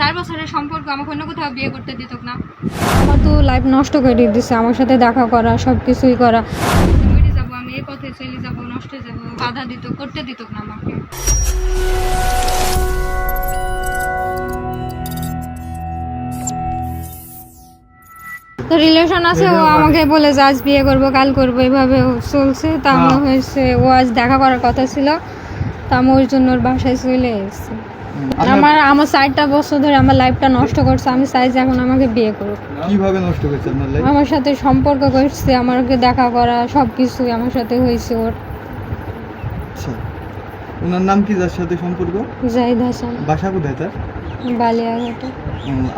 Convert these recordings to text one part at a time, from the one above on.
চার বছরের সম্পর্ক আমাকে অন্য কোথাও বিয়ে করতে দিত না। আমার তো লাইফ নষ্ট করে দিচ্ছে আমার সাথে দেখা করা সব কিছুই করা। মরে যাব আমি এই পথে চলে যাব নষ্ট যাব বাধা দিত করতে দিত না আমাকে। তো রিলেশন আছে ও আমাকে বলে যে আজ বিয়ে করব কাল করব। এভাবে চলছে তা আমার হয়েছে ও আজ দেখা করার কথা ছিল। তা আমি ওর জন্য ওর বাসায় চলে এসেছি। আমার আমার চারটা বছর ধরে আমার লাইফটা নষ্ট করছে আমি চাই যে এখন আমাকে বিয়ে করুক। কীভাবে নষ্ট করছে আপনার লাইফ আমার সাথে সম্পর্ক করছে আমাকে দেখা করা সব কিছুই আমার সাথে হয়েছে ওর। আচ্ছা। ওনার নাম কি যার সাথে সম্পর্ক? জাহিদ হাসান। বাসা কোথায় তার? বালিয়াঘাটে।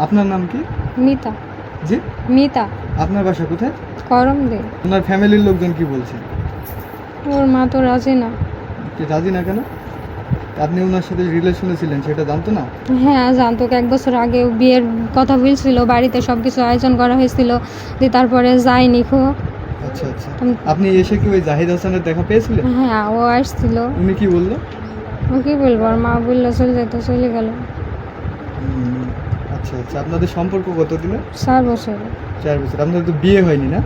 আপনার নাম কি? মিতা। জি? মিতা। আপনার বাসা কোথায়? করম দে ওনার ফ্যামিলির লোকজন কি বলছে? ওর মা তো রাজি না। কি রাজি না কেন? আপনি ওনার সাথে রিলেশনে ছিলেন সেটা জানতো না? হ্যাঁ জানতো এক বছর আগে বিয়ের কথা বলছিল বাড়িতে সব কিছু আয়োজন করা হয়েছিল দিয়ে তারপরে যায়নি খো আচ্ছা আচ্ছা। আপনি এসে কি ওই জাহিদ হাসানের দেখা পেয়েছিলেন? হ্যাঁ ও আসছিল। উনি কি বলল? ও কি বলব আর মা বলল চলে যেত চলে গেল। আচ্ছা আচ্ছা। আপনাদের সম্পর্ক কতদিনের চার বছর। চার বছর। আপনাদের তো বিয়ে হয়নি না?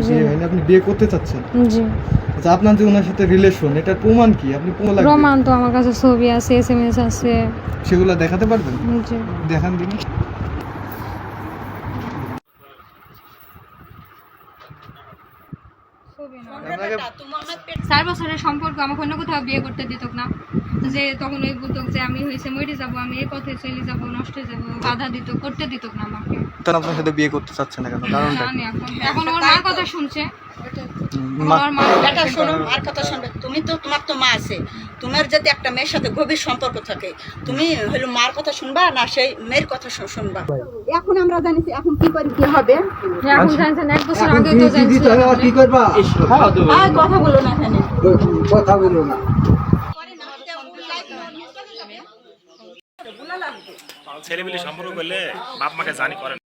বিয়ে হয়নি আপনি বিয়ে করতে চাচ্ছেন? জি। আচ্ছা আপনার যে ওনার সাথে রিলেশন এটার প্রমাণ কি? আপনি প্রমাণ লাগবে? রোমান তো আমার কাছে ছবি আছে এস এম এস আছে। সেগুলো দেখাতে পারবেন? জি। দেখান দিন চার বছরের সম্পর্ক আমাকে অন্য কোথাও বিয়ে করতে দিত না। যে তখন ওই বুঝতো যে আমি হয়েছে মরে যাব আমি এই পথে চলে যাব নষ্ট হয়ে যাব বাধা দিত করতে দিত না আমাকে। তার আপনার সাথে বিয়ে করতে চাচ্ছে না কেন? কারণটা এখন এখন ওর মার কথা শুনছে। মা- বেটা শোনো আর কথা শুনবে তুমি তো তোমার তো মা আছে। তোমার যদি একটা মেয়ের সাথে গভীর সম্পর্ক থাকে তুমি হলো মার কথা শুনবা না সেই মেয়ের কথা শুনবা? এখন আমরা জানি এখন কি করি কি হবে? এখন জানছেন এক বছর আগে তো জানছিল আর কথা বলো না এখানে। ছেলেমিলি সম্পর্ক করলে বাপ মাকে জানি করে না।